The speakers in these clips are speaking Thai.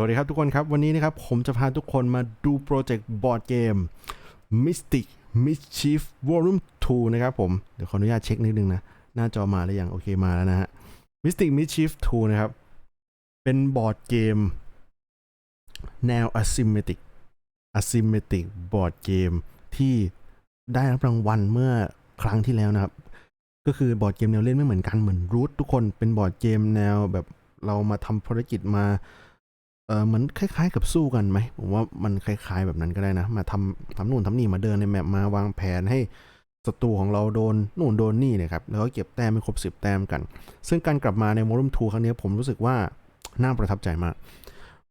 สวัสดีครับทุกคนครับ วันนี้นะครับผมจะพาทุกคนมาดูโปรเจกต์บอร์ดเกม Mystic Mischief Volume 2 นะครับผม เดี๋ยวขออนุญาตเช็คนิดนึงนะ หน้าจอมาหรือยัง โอเคมาแล้วนะฮะ Mystic Mischief 2 นะครับ เป็นบอร์ดเกม แนว asymmetric asymmetric บอร์ดเกมที่ได้รับรางวัลเมื่อครั้งที่แล้วนะครับ ก็คือบอร์ดเกมแนวเล่นไม่เหมือนกันเหมือนรูททุกคนเป็นบอร์ดเกมแนวแบบเรามาทำภารกิจมา เออเหมือนคล้ายๆกับสู้กันไหมผมว่ามันคล้าย ๆแบบนั้นก็ได้นะ มาทำทำนู่นทำนี่มาเดินในแมปมาวางแผนให้ศัตรูของเราโดนนู่นโดนนี่นะครับแล้วก็เก็บแต้มไม่ครบ10 แต้มกัน ซึ่งการกลับมาในโมรุมทูครั้งนี้ผมรู้สึกว่าน่าประทับใจมาก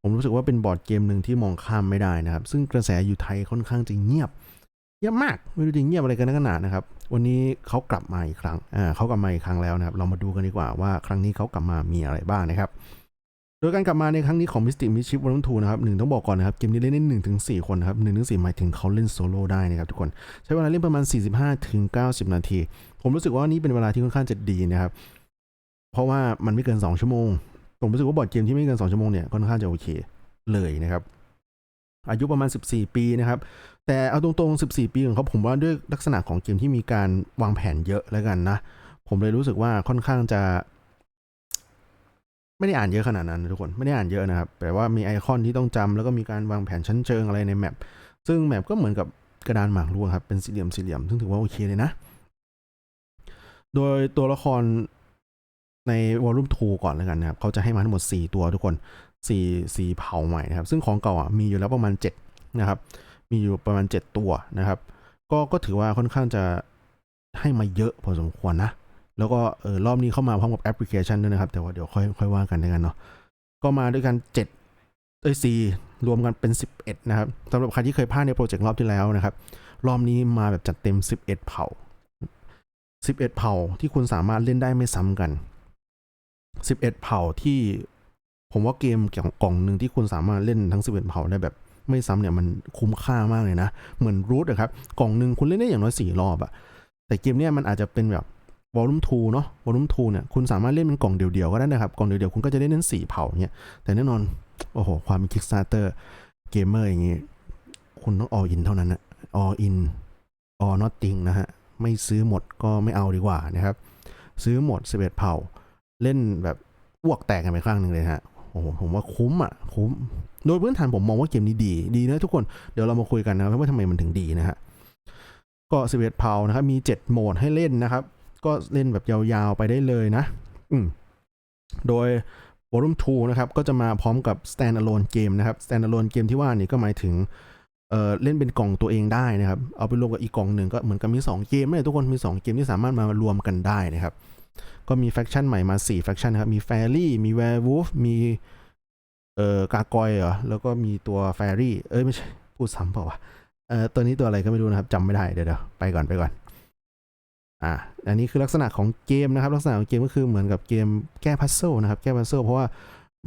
ผมรู้สึกว่าเป็นบอร์ดเกมหนึ่งที่มองข้ามไม่ได้นะครับ ซึ่งกระแสอยู่ไทยค่อนข้างจะเงียบเงียบมากไม่รู้จะเงียบอะไรกันนักหนานะครับ วันนี้เขากลับมาอีกครั้งอ่าเขากลับมาอีกครั้งแล้วนะครับ เรามาดูกันดีกว่าว่าครั้งนี้เขากลับมามีอะไรบ้างนะครับ โดยการกลับมาในครั้งนี้ของ Mystic Mischief Volume 2นะครับหนึ่งต้องบอกก่อนนะครับ เกมนี้เล่นได้หนึ่งถึงสี่คนนะครับหนึ่งถึงสี่หมายถึงเขาเล่นโซโล่ได้นะครับทุกคน ใช้เวลาเล่นประมาณ 45ถึง90 นาที ผมรู้สึกว่านี่เป็นเวลาที่ค่อนข้างจะดีนะครับ เพราะว่ามันไม่เกิน 2 ชั่วโมง ผมรู้สึกว่าบอร์ดเกมที่ไม่เกิน 2 ชั่วโมงเนี่ยค่อนข้างจะโอเคเลยนะครับ อายุประมาณ 14 ปีนะครับแต่เอาตรงๆ 14 ปีของเขาผมว่าด้วยลักษณะของเกมที่มีการวางแผนเยอะแล้วกันนะผมเลยรู้สึกว่าค่อนข้างจะ ไม่ได้อ่านเยอะขนาดนั้นทุกคนไม่ได้อ่านเยอะนะครับแต่ว่ามีไอคอนที่ต้องจำแล้วก็มีการวางแผนชั้นเชิงอะไรในแมปซึ่งแมปก็เหมือนกับกระดานหมากรุกครับเป็นสี่เหลี่ยมสี่เหลี่ยมซึ่งถือว่าโอเคเลยนะ โดยตัวละครในวอลลุ่ม2ก่อนแล้วกันนะครับเขาจะให้มาทั้งหมด 4 ตัวทุกคน4 4เผ่าใหม่นะครับ ซึ่งของเก่าอะมีอยู่แล้วประมาณ7นะครับ มีอยู่ประมาณ 7 ตัวนะครับ ก็ก็ถือว่าค่อนข้างจะให้มาเยอะพอสมควรนะ แล้วก็เออรอบนี้เข้ามาพร้อมกับแอปพลิเคชันด้วยนะครับ แต่ว่าเดี๋ยวค่อยค่อยว่ากันด้วยกันเนาะก็มาด้วยกัน7เอ้ย4รวมกันเป็น 11 นะครับสำหรับใครที่เคยพลาดในโปรเจกต์รอบที่แล้วนะครับ รอบนี้มาแบบจัดเต็ม 11 เผ่า 11 เผ่าที่คุณสามารถเล่นได้ไม่ซ้ำกัน 11 เผ่าที่ผมว่าเกมกล่องหนึ่งที่คุณสามารถเล่นทั้ง 11 เผ่าได้แบบไม่ซ้ำเนี่ยมันคุ้มค่ามากเลยนะ เหมือนรูทอะครับ กล่องหนึ่งคุณเล่นได้อย่างน้อย 4 รอบอะแต่เกมเนี้ยมันอาจจะเป็นแบบ วอลลุ่ม2เนาะวอลลุ่ม2เนี่ยคุณสามารถเล่นเป็นกล่องเดี่ยวๆก็ได้นะครับ กล่องเดี่ยวๆคุณก็จะได้เล่น4เผ่าเนี่ยแต่แน่นอน โอ้โห ความเป็น Kickstarter เกมเมอร์อย่างงี้ คุณต้อง all in เท่านั้นนะ all in all nothing นะฮะ ไม่ซื้อหมดก็ไม่เอาดีกว่านะครับ ซื้อหมด 11 เผ่า เล่นแบบอ้วกแตกกันไปข้างหนึ่งเลยฮะโอ้โหผมว่าคุ้มอะคุ้ม โดยพื้นฐานผมมองว่าเกมนี้ดี ดีนะทุกคนเดี๋ยวเรามาคุยกันนะครับว่าทำไมมันถึงดีนะฮะก็11เผ่านะครับมี 7 โหมดให้เล่นนะครับ ก็เล่นแบบยาวๆไปได้เลยนะ อืมโดย Volume 2 นะครับ ก็จะมาพร้อมกับ Standalone เกมนะครับ Standalone เกมที่ว่านี่ก็หมายถึงเอ่อเล่นเป็นกล่องตัวเองได้นะครับ เอาไปรวมกับอีกกล่องหนึ่งก็เหมือนกับมี 2 เกมเลยทุกคนมี 2 เกมที่สามารถมารวมกันได้นะครับ ก็มีแฟคชั่นใหม่มา 4 แฟคชั่นนะครับ มีแฟรี่มีแวร์วูฟมีเอ่อกากอยเหรอแล้วก็มีตัวแฟรี่ เอ้ยไม่ใช่พูดซ้ำเปล่าวะเอ่อตัวนี้ตัวอะไรก็ไม่รู้นะครับจำไม่ได้เดี๋ยวเดี๋ยวไปก่อนไปก่อน อ่าอันนี้คือลักษณะของเกมนะครับ ลักษณะของเกมก็คือเหมือนกับเกมแก้พัซเซิลนะครับ แก้พัซเซิลเพราะว่า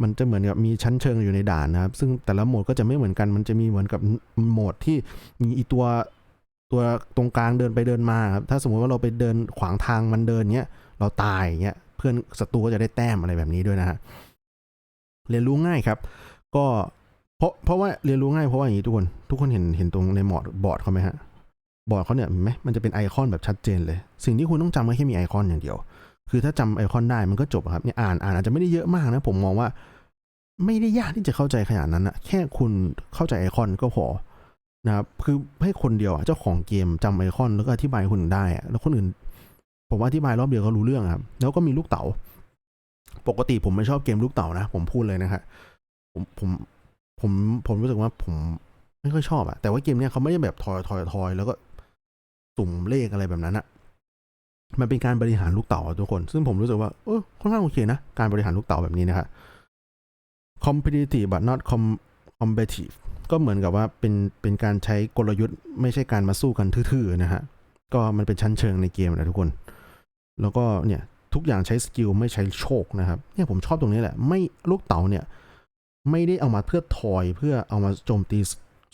มันจะเหมือนกับมีชั้นเชิงอยู่ในด่านนะครับ ซึ่งแต่ละโหมดก็จะไม่เหมือนกัน มันจะมีเหมือนกับโหมดที่มีอีตัวตัวตรงกลางเดินไปเดินมาครับ ถ้าสมมติว่าเราไปเดินขวางทางมันเดินเงี้ย เราตายเงี้ย เพื่อนศัตรูก็จะได้แต้มอะไรแบบนี้ด้วยนะฮะ เรียนรู้ง่ายครับ ก็เพราะเพราะว่าเรียนรู้ง่ายเพราะว่าอย่างนี้ทุกคน ทุกคนเห็นเห็นตรงในหมอดบอร์ดเขาไหมฮะ บอร์ดเขาเนี่ยไหมมันจะเป็นไอคอนแบบชัดเจนเลย สิ่งที่คุณต้องจำก็แค่มีไอคอนอย่างเดียว คือถ้าจำไอคอนได้มันก็จบครับเนี่ยอ่านอ่านอาจจะไม่ได้เยอะมากนะ ผมมองว่า ไม่ได้ยากที่จะเข้าใจขนาดนั้นนะแค่คุณเข้าใจไอคอนก็พอนะครับคือให้คนเดียวเจ้าของเกมจำไอคอนแล้วก็อธิบายคนอื่นได้ แล้วคนอื่น ผมว่าอธิบายรอบเดียวก็รู้เรื่องครับ แล้วก็มีลูกเต๋า ปกติผมไม่ชอบเกมลูกเต๋านะ ผมพูดเลยนะครับผมผมผมผมรู้สึกว่าผมไม่ค่อยชอบอะแต่ว่าเกมเนี้ยเขาไม่ได้แบบทอยทอยทอยแล้วก็ สุ่มเลขอะไรแบบนั้นอะมันเป็นการบริหารลูกเต๋าทุกคน ซึ่งผมรู้สึกว่าเออค่อนข้างโอเคนะ การบริหารลูกเต๋าแบบนี้นะครับ competitive but not com combative ก็เหมือนกับว่าเป็นเป็นการใช้กลยุทธ์ ไม่ใช่การมาสู้กันทื่อๆนะฮะ ก็มันเป็นชั้นเชิงในเกมนะทุกคน แล้วก็เนี่ยทุกอย่างใช้สกิลไม่ใช้โชคนะครับเนี่ยผมชอบตรงนี้แหละ ไม่ลูกเต๋าเนี่ย ไม่ได้เอามาเพื่อทอยเพื่อเอามาโจมตี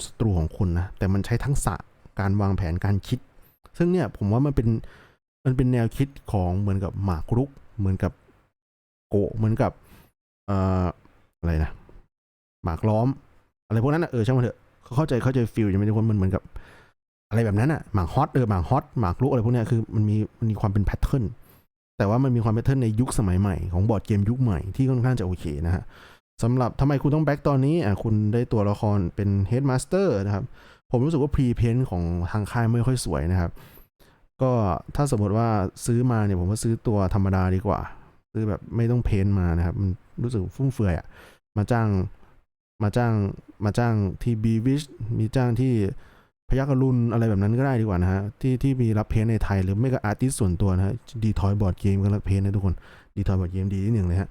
ศัตรูของคุณนะ แต่มันใช้ทั้งษะการวางแผนการคิด ซึ่งเนี่ยผมว่ามันเป็นมันเป็นแนวคิดของเหมือนกับหมากรุก เหมือนกับโกเหมือนกับเอ่ออะไรนะหมากล้อม อะไรพวกนั้นอะเออช่างมันเถอะเขาเข้าใจเข้าใจฟิลจะไม่ได้คนมันเหมือนกับ อะไรแบบนั้นอะหมากฮอตเออหมากฮอตหมากลุกอะไรพวกนี้คือมันมีมันมีความเป็นแพทเทิร์นแต่ว่ามันมีความแพทเทิร์นในยุคสมัยใหม่ของบอร์ดเกมยุคใหม่ที่ค่อนข้างจะโอเคนะฮะสำหรับทำไมคุณต้องแบ็กตอนนี้อะคุณได้ตัวละครเป็นเฮดมาสเตอร์นะครับ ผมรู้สึกว่าพรีเพนของทางค่ายไม่ค่อยสวยนะครับ ก็ถ้าสมมติว่าซื้อมาเนี่ยผมว่าซื้อตัวธรรมดาดีกว่า ซื้อแบบไม่ต้องเพ้นท์มานะครับ มันรู้สึกฟุ่มเฟือยอะมาจ้างมาจ้างมาจ้างที่บีวิชมีจ้างที่พยักรุณอะไรแบบนั้นก็ได้ดีกว่านะฮะที่ที่มีรับเพ้นท์ในไทยหรือไม่ก็อาร์ติสส่วนตัวนะฮะดีทอยบอร์ดเกมก็รับเพ้นท์นะทุกคนดีทอยบอร์ดเกมดีที่หนึ่งเลยฮะ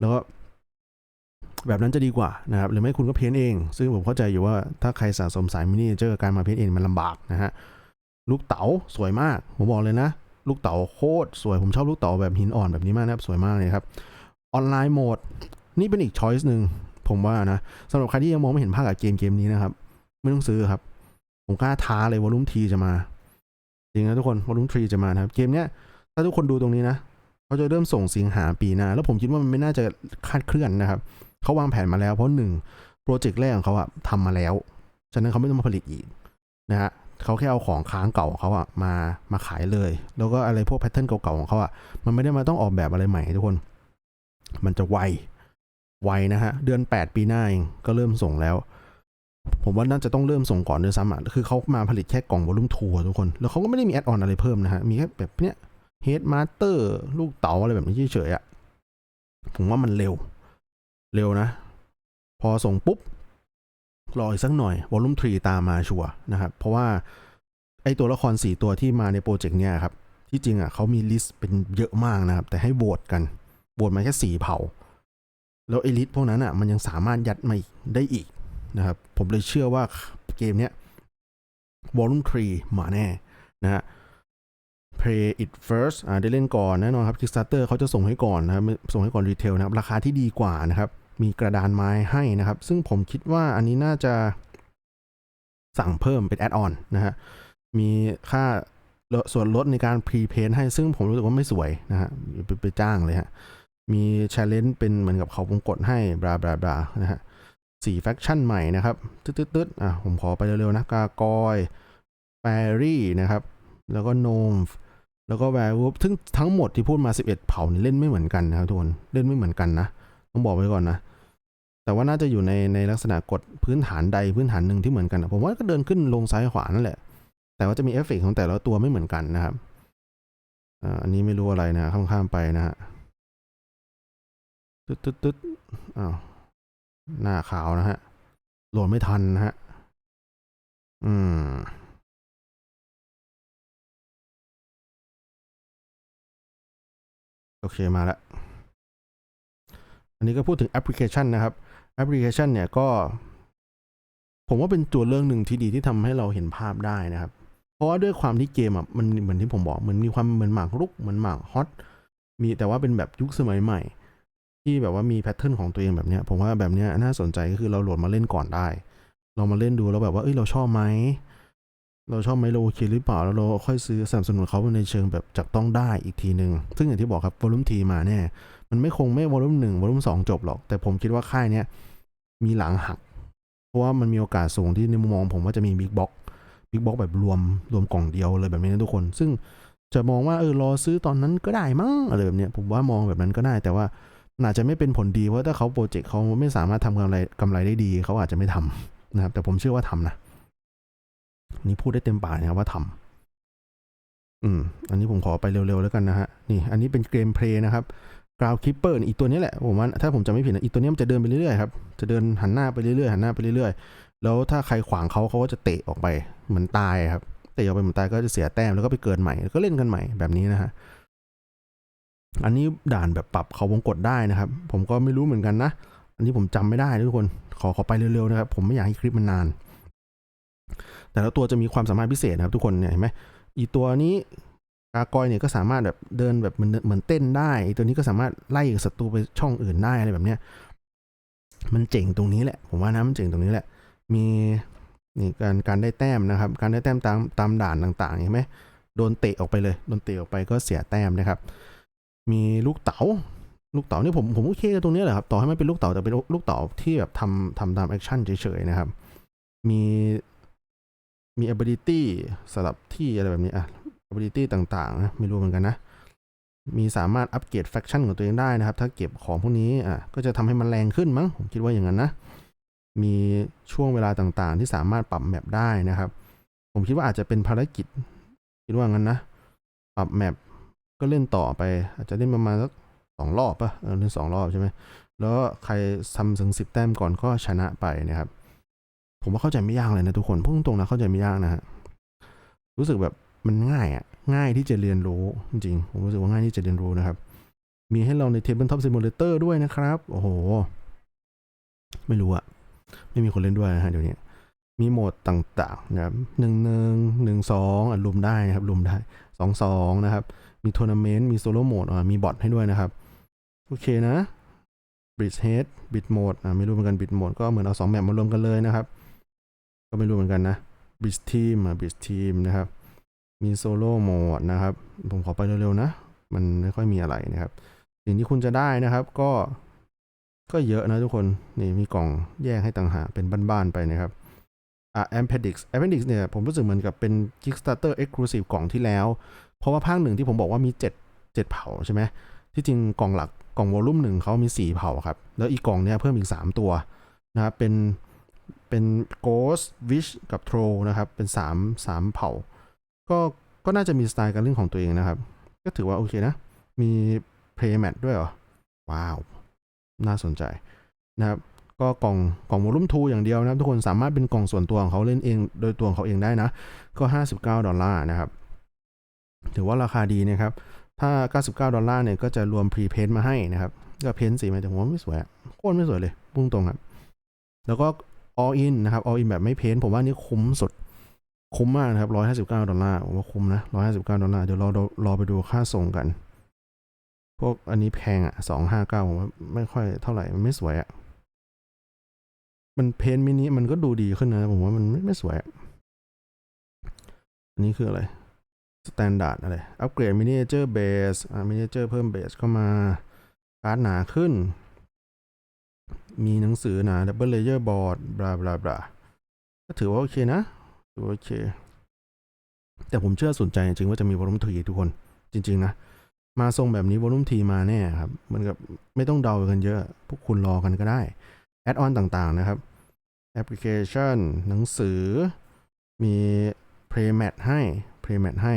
แล้วก็ แบบนั้นจะดีกว่านะครับหรือไม่คุณก็เพ้นเอง ซึ่งผมเข้าใจอยู่ว่าถ้าใครสะสมสายมินิเจอร์การมาเพ้นเองมันลำบากนะฮะลูกเต๋าสวยมาก ผมบอกเลยนะ ลูกเต๋าโคตรสวยผมชอบลูกเต๋าแบบหินอ่อนแบบนี้มากนะครับสวยมากเลยครับออนไลน์โหมดนี่เป็นอีกช้อยส์หนึ่งผมว่านะสำหรับใครที่ยังมองไม่เห็นภาพกับเกมเกมนี้นะครับ ไม่ต้องซื้อครับ ผมกล้าท้าเลยวอลุ่มทีจะมาจริงนะทุกคนวอลุ่มทรีจะมานะครับเกมเนี้ยถ้าทุกคนดูตรงนี้นะเขาจะเริ่มส่งสิงหาปีหน้าแล้วผมคิดว่ามันไม่น่าจะคาดเคลื่อนนะครับ เขาวางแผนมาแล้ว เพราะหนึ่งโปรเจกต์แรกของเขาอะทำมาแล้ว ฉะนั้นเขาไม่ต้องมาผลิตอีกนะฮะเขาแค่เอาของค้างเก่าของเขาอะมามาขายเลย แล้วก็อะไรพวกแพทเทิร์นเก่าๆของเขาอะมันไม่ได้มาต้องออกแบบอะไรใหม่ทุกคน มันจะไวไวนะฮะเดือน 8 ปีหน้าเองก็เริ่มส่งแล้ว ผมว่าน่าจะต้องเริ่มส่งก่อนด้วยซ้ำอะคือเขามาผลิตแค่กล่องวอลุ่มทัวร์ทุกคน แล้วเขาก็ไม่ได้มีแอดออนอะไรเพิ่มนะฮะ มีแค่แบบเนี้ยเฮดมาสเตอร์ลูกเต๋าอะไรแบบนี้เฉยๆอะผมว่ามันเร็ว เร็วนะ พอส่งปุ๊บ รออีกสักหน่อยวอลลุ่มทรีตามมาชัวนะครับ เพราะว่า ไอตัวละครสี่ตัวที่มาในโปรเจกต์เนี่ยครับ ที่จริงอะเขามีลิสต์เป็นเยอะมากนะครับ แต่ให้โหวตกันโหวตมาแค่สี่เผ่า แล้วไอลิสต์พวกนั้นอะมันยังสามารถยัดมาได้อีกนะครับ ผมเลยเชื่อว่าเกมเนี้ยวอลลุ่มทรีมาแน่นะฮะ Play it first อ่าได้เล่นก่อนแน่นอนครับ Kickstarter เขาจะส่งให้ก่อนนะครับส่งให้ก่อนรีเทลนะครับ ราคาที่ดีกว่านะครับ มีกระดานไม้ให้นะครับ ซึ่งผมคิดว่าอันนี้น่าจะสั่งเพิ่มเป็นแอดออนนะฮะ มีค่าส่วนลดในการพรีเพนให้ซึ่งผมรู้สึกว่าไม่สวยนะฮะไปไปจ้างเลยฮะ มีช l เลนเป็นเหมือนกับเขาวงกดให้บราบราบรานะฮะสี่แฟคชั่นใหม่นะครับ ตึ๊ดตึ๊ดตึ๊ดอะผมขอไปเร็วๆนะกากอยแฟรี่นะครับ แล้วก็โนมแล้วก็แวร์วูฟซึ่งทั้งหมดที่พูดมา 11 เผ่านี่เล่นไม่เหมือนกันนะครับทุกคนเล่นไม่เหมือนกันนะ ต้องบอกไว้ก่อนนะ แต่ว่าน่าจะอยู่ในในลักษณะกฎพื้นฐานใดพื้นฐานหนึ่งที่เหมือนกันผมว่าก็เดินขึ้นลงซ้ายขวานั่นแหละ แต่ว่าจะมีเอฟเฟกต์ของแต่ละตัวไม่เหมือนกันนะครับอันนี้ไม่รู้อะไรนะข้ามๆไปนะฮะตึ๊ดตึ๊ดตึ๊ดอ้าวหน้าขาวนะฮะโหลดไม่ทันนะฮะอืมโอเคมาแล้ว อันนี้ก็พูดถึงแอปพลิเคชันนะครับ แอปพลิเคชันเนี่ยก็ ผมว่าเป็นตัวเรื่องหนึ่งที่ดีที่ทำให้เราเห็นภาพได้นะครับ เพราะว่าด้วยความที่เกมอะมันเหมือนที่ผมบอกเหมือนมีความเหมือนหมากรุกเหมือนหมากฮอตมีแต่ว่าเป็นแบบยุคสมัยใหม่ ที่แบบว่ามีแพทเทิร์นของตัวเองแบบเนี้ยผมว่าแบบเนี้ยน่าสนใจก็คือเราโหลดมาเล่นก่อนได้ เรามาเล่นดูแล้วแบบว่าเอ้ยเราชอบไหมเราชอบไหมเราโอเคหรือเปล่าแล้วเราค่อยซื้อสนับสนุนเขาในเชิงแบบจับต้องได้อีกทีหนึ่งซึ่งอย่างที่บอกครับวอลุ่มทีมาแน่มันไม่คงไม่วอลุ่มหนึ่งวอลุ่มสองจบหรอก แต่ผมคิดว่าค่ายเนี้ย มีหลังหัก เพราะว่ามันมีโอกาสสูงที่ในมุมมองผมว่าจะมีบิ๊กบ็อกบิ๊กบ็อกแบบรวมรวมกล่องเดียวเลยแบบนี้นะทุกคน ซึ่งจะมองว่าเออรอซื้อตอนนั้นก็ได้มั้งอะไรแบบเนี้ยผมว่ามองแบบนั้นก็ได้แต่ว่าอาจจะไม่เป็นผลดีเพราะถ้าเขาโปรเจกต์เขาไม่สามารถทำกำไรกำไรได้ดีเขาอาจจะไม่ทำนะครับ แต่ผมเชื่อว่าทำนะนี่พูดได้เต็มปากนะครับว่าทำอืม อันนี้ผมขอไปเร็วๆแล้วกันนะฮะนี่ อันนี้เป็นเกมเพลย์นะครับ กราวคิปเปอร์อีกตัวนี้แหละผมว่าถ้าผมจะไม่ผิดนะอีกตัวนี้มันจะเดินไปเรื่อยๆครับจะเดินหันหน้าไปเรื่อยๆหันหน้าไปเรื่อยๆ แล้วถ้าใครขวางเขาเขาก็จะเตะออกไปเหมือนตายครับเตะออกไปเหมือนตายก็จะเสียแต้มแล้วก็ไปเกินใหม่ก็เล่นกันใหม่แบบนี้นะฮะอันนี้ด่านแบบปรับเขาวงกดได้นะครับ ผมก็ไม่รู้เหมือนกันนะอันนี้ผมจำไม่ได้ทุกคนขอขอไปเร็วๆนะครับ ผมไม่อยากให้คลิปมันนาน แต่ละตัวจะมีความสามารถพิเศษนะครับ ทุกคนเนี่ยเห็นไหมอีตัวนี้ กากอยเนี่ยก็สามารถแบบเดินแบบเหมือนเหมือนเต้นได้ ตัวนี้ก็สามารถไล่ศัตรูไปช่องอื่นได้อะไรแบบเนี้ย มันเจ๋งตรงนี้แหละ ผมว่านะมันเจ๋งตรงนี้แหละ มีนี่การการได้แต้มนะครับ การได้แต้มตามตามด่านต่างๆเห็นไหมโดนเตะออกไปเลย โดนเตะออกไปก็เสียแต้มนะครับ มีลูกเต๋า ลูกเต๋านี่ผมผมโอเคกับตรงนี้แหละครับ ต่อให้ไมันเป็นลูกเต๋าแต่เป็นลูกเต๋าที่แบบทำทำตามแอคชั่นเฉยๆนะครับ มีมี ability สำหรับที่อะไรแบบนี้อะ ability ต่างๆนะไม่รู้เหมือนกันนะ มีสามารถอัปเกรดแฟคชั่นของตัวเองได้นะครับ ถ้าเก็บของพวกนี้อะก็จะทำให้มันแรงขึ้นมั้งผมคิดว่าอย่างนั้นนะ มีช่วงเวลาต่างๆ ที่สามารถปรับแมปได้นะครับ ผมคิดว่าอาจจะเป็นภารกิจ คิดว่างั้นนะ ปรับแมปก็เล่นต่อไป อาจจะเล่นประมาณสักสองรอบปะเออเล่นสองรอบใช่ไหมแล้วใครทำถึงสิบแต้มก่อนก็ชนะไปนะครับ ผมว่าเข้าใจไม่ยากเลยนะทุกคนพูดตรงๆนะเข้าใจไม่ยากนะฮะรู้สึกแบบ มันง่ายอะง่ายที่จะเรียนรู้จริงผมรู้สึกว่าง่ายที่จะเรียนรู้นะครับ มีให้เราใน Tabletop Simulator ด้วยนะครับ โอ้โห ไม่รู้อะไม่มีคนเล่นด้วยนะฮะเดี๋ยวนี้มีโหมดต่างๆนะครับหนึ่งหนึ่งหนึ่งสองอะลุมได้นะครับลุมได้สองสองนะครับ มีทัวร์นาเมนต์มีโซโล่โหมดอะมีบอทให้ด้วยนะครับ โอเคนะบริดเฮดบิดโหมดอะไม่รู้เหมือนกันบิดโหมดก็เหมือนเอาสองแมปมารวมกันเลยนะครับ ก็ไม่รู้เหมือนกันนะบริดทีมอะบริดทีมนะครับ มีโซโล่โหมดนะครับ ผมขอไปเร็วๆนะ มันไม่ค่อยมีอะไรนะครับ สิ่งที่คุณจะได้นะครับ ก็ก็เยอะนะทุกคน นี่มีกล่องแยกให้ต่างหากเป็นบ้านๆไปนะครับอะ Appendix Appendix เนี่ยผมรู้สึกเหมือนกับเป็น Kickstarter Exclusive กล่องที่แล้ว เพราะว่าภาคหนึ่งที่ผมบอกว่ามี 7 7 เผ่าใช่ไหมที่จริงกล่องหลักกล่องวอลลุ่มหนึ่งเขามี 4 เผ่าครับ แล้วอีกกล่องเนี้ยเพิ่มอีก 3 ตัวนะครับเป็นเป็น Ghost Wish กับ Troll นะครับ เป็น 3 3 เผ่า ก็ก็น่าจะมีสไตล์การเล่นของตัวเองนะครับ ก็ถือว่าโอเคนะ มี Play Mat ด้วยเหรอ ว้าว น่าสนใจนะครับ ก็กล่องกล่องวอลุ่ม2อย่างเดียวนะครับ ทุกคนสามารถเป็นกล่องส่วนตัวของเขาเล่นเอง โดยตัวของเขาเองได้นะ ก็ 59 ดอลลาร์นะครับ ถือว่าราคาดีนะครับ ถ้า 99 ดอลลาร์เนี่ยก็จะรวมพรีเพนต์มาให้นะครับก็เพ้นสีมาแต่ผมว่าไม่สวยโคตรไม่สวยเลยพุ่งตรงครับ แล้วก็ all in นะครับ all in แบบไม่เพ้นผมว่านี่คุ้มสุด คุ้มมากนะครับ159ดอลลาร์ผมว่าคุ้มนะ159ดอลลาร์เดี๋ยวรารอรอไปดูค่าส่งกัน พวกอันนี้แพงอะ259ผมว่าไม่ค่อยเท่าไหร่มันไม่สวยอะ มันเพนมินิมันก็ดูดีขึ้นนะ ผมว่ามันไม่ไม่สวยอะอันนี้คืออะไรสแตนดาร์ดอะไร อัปเกรดมินิเจอร์เบสอ่ามินิเจอร์เพิ่มเบสเข้ามา การ์ดหนาขึ้น มีหนังสือหนาดับเบิลเลเยอร์บอร์ดบลาบลาบลาก็ถือว่าโอเคนะ โอเค แต่ผมเชื่อสนใจจริงว่าจะมีวอลุ่มทีทุกคน จริง ๆ นะ มาทรงแบบนี้วอลุ่มทีมาแน่ครับเหมือนกับไม่ต้องเดากันเยอะ พวกคุณรอกันก็ได้ แอดออนต่างๆนะครับ แอปพลิเคชัน หนังสือ มี Playmat ให้ Playmat ให้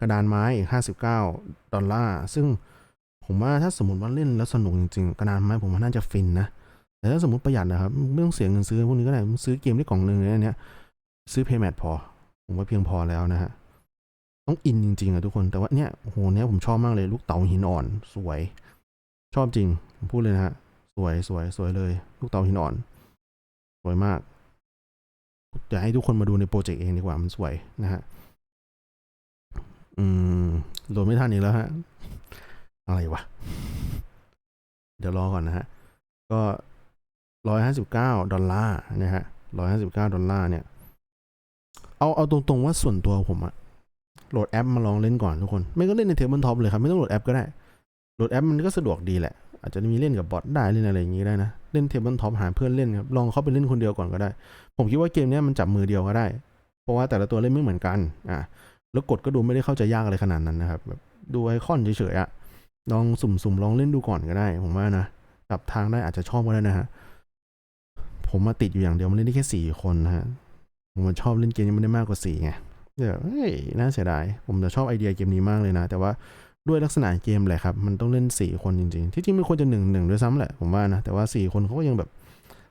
กระดานไม้อีก59 ดอลลาร์ ซึ่งผมว่าถ้าสมมติว่าเล่นแล้วสนุกจริงๆ กระดานไม้ผมว่าน่าจะฟินนะ แต่ถ้าสมมติประหยัดนะครับ ไม่ต้องเสียเงินซื้อพวกนี้ก็ได้ ซื้อเกมได้กล่องหนึ่งเลยอันเนี้ย ซื้อ Paymat พอ ผมว่าเพียงพอแล้วนะฮะ ต้องอินจริงๆอะทุกคน แต่ว่าเนี่ยโหเนี้ยผมชอบมากเลยลูกเต๋าหินอ่อน สวย ชอบจริง ผมพูดเลยนะฮะ สวยสวยสวยเลย ลูกเต๋าหินอ่อน สวยมากจะให้ทุกคนมาดูในโปรเจกต์เองดีกว่ามันสวยนะฮะ อืมโหลดไม่ทันอีกแล้วฮะ อะไรวะ เดี๋ยวรอก่อนนะฮะ ก็ร้อยห้าสิบเก้าดอลลาร์นะฮะร้อยห้าสิบเก้าดอลลาร์เนี่ย เอาเอาตรงๆว่าส่วนตัวผมอะโหลดแอปมาลองเล่นก่อนทุกคน ไม่ก็เล่นในเทเบิลท็อปเลยครับ ไม่ต้องโหลดแอปก็ได้ โหลดแอปมันก็สะดวกดีแหละ อาจจะมีเล่นกับบอทได้เล่นอะไรอย่างนี้ได้นะ เล่นเทเบิลท็อปหาเพื่อนเล่นครับ ลองเข้าไปเล่นคนเดียวก่อนก็ได้ ผมคิดว่าเกมนี้มันจับมือเดียวก็ได้ เพราะว่าแต่ละตัวเล่นไม่เหมือนกัน อะ แล้วกดก็ดูไม่ได้เข้าใจยากอะไรขนาดนั้นนะครับ แบบดูไอคอนเฉยๆอะลองสุ่มๆลองเล่นดูก่อนก็ได้ ผมว่านะจับทางได้อาจจะชอบก็ได้นะฮะ ผมมาติดอยู่อย่างเดียวมันเล่นได้แค่สี่คนนะฮะ ผมชอบเล่นเกมนี้มันได้มากกว่าสี่ไงเดี๋ยวเฮ้ยน่าเสียดาย ผมจะชอบไอเดียเกมนี้มากเลยนะ แต่ว่าด้วยลักษณะเกมแหละครับ มันต้องเล่นสี่คนจริงๆ ที่จริงมันควรจะหนึ่งหนึ่งด้วยซ้ำแหละ ผมว่านะ แต่ว่าสี่คนเขาก็ยังแบบ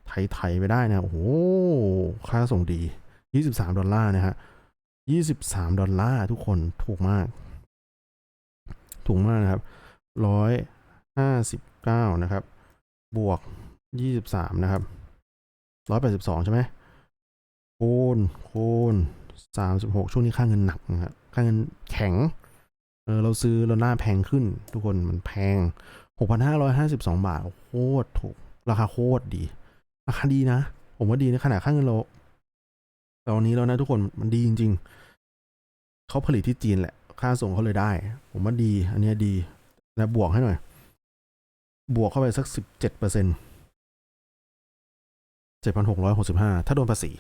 ไถๆไปได้นะ โอ้โห ค่าส่งดียี่สิบสามดอลลาร์นะฮะยี่สิบสามดอลลาร์ทุกคนถูกมาก ถูกมากนะครับร้อยห้าสิบเก้านะครับ บวกยี่สิบสามนะครับร้อยแปดสิบสองใช่ไหม คูณคูณสามสิบหกช่วงนี้ค่าเงินหนักนะครับค่าเงินแข็งเออเราซื้อเราหน้าแพงขึ้น ทุกคนมันแพงหกพันห้าร้อยห้าสิบสองบาทโคตรถูก ราคาโคตรดี ราคาดีนะ ผมว่าดีในขนาดค่าเงินเราตอนนี้แล้วนะทุกคนมันดีจริง ๆ เขาผลิตที่จีนแหละ ค่าส่งเขาเลยได้ ผมว่าดี อันนี้ดี แล้วบวกให้หน่อย บวกเข้าไปสักสิบเจ็ดเปอร์เซ็นต์เจ็ดพันหกร้อยหกสิบห้าถ้าโดนภาษี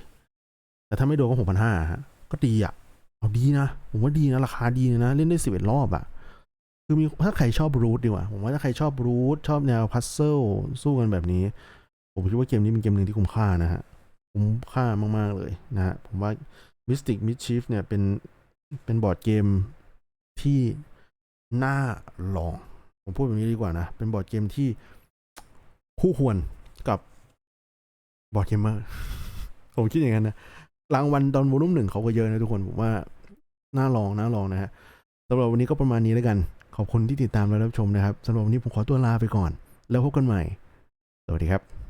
แต่ถ้าไม่โดนก็หกพันห้าฮะก็ดีอะเอาดีนะ ผมว่าดีนะ ราคาดีนะ เล่นได้สิบเอ็ดรอบอะ คือมีถ้าใครชอบรูทดีกว่า ผมว่าถ้าใครชอบรูทชอบแนวพัซเซิลสู้กันแบบนี้ ผมคิดว่าเกมนี้เป็นเกมหนึ่งที่คุ้มค่านะฮะ คุ้มค่ามาก ๆ เลยนะฮะ ผมว่า Mystic Mischief เนี่ยเป็นเป็นบอร์ดเกมที่น่าลอง ผมพูดแบบนี้ดีกว่านะ เป็นบอร์ดเกมที่คู่ควรกับบอร์ดเกมเมอร์ผมคิดอย่างนั้นนะ รางวัลตอนวอลุ่มหนึ่งเขาก็เยอะนะทุกคนผมว่าน่าลองน่าลองนะฮะสำหรับวันนี้ก็ประมาณนี้แล้วกัน ขอบคุณที่ติดตามและรับชมนะครับสำหรับวันนี้ผมขอตัวลาไปก่อน แล้วพบกันใหม่ สวัสดีครับ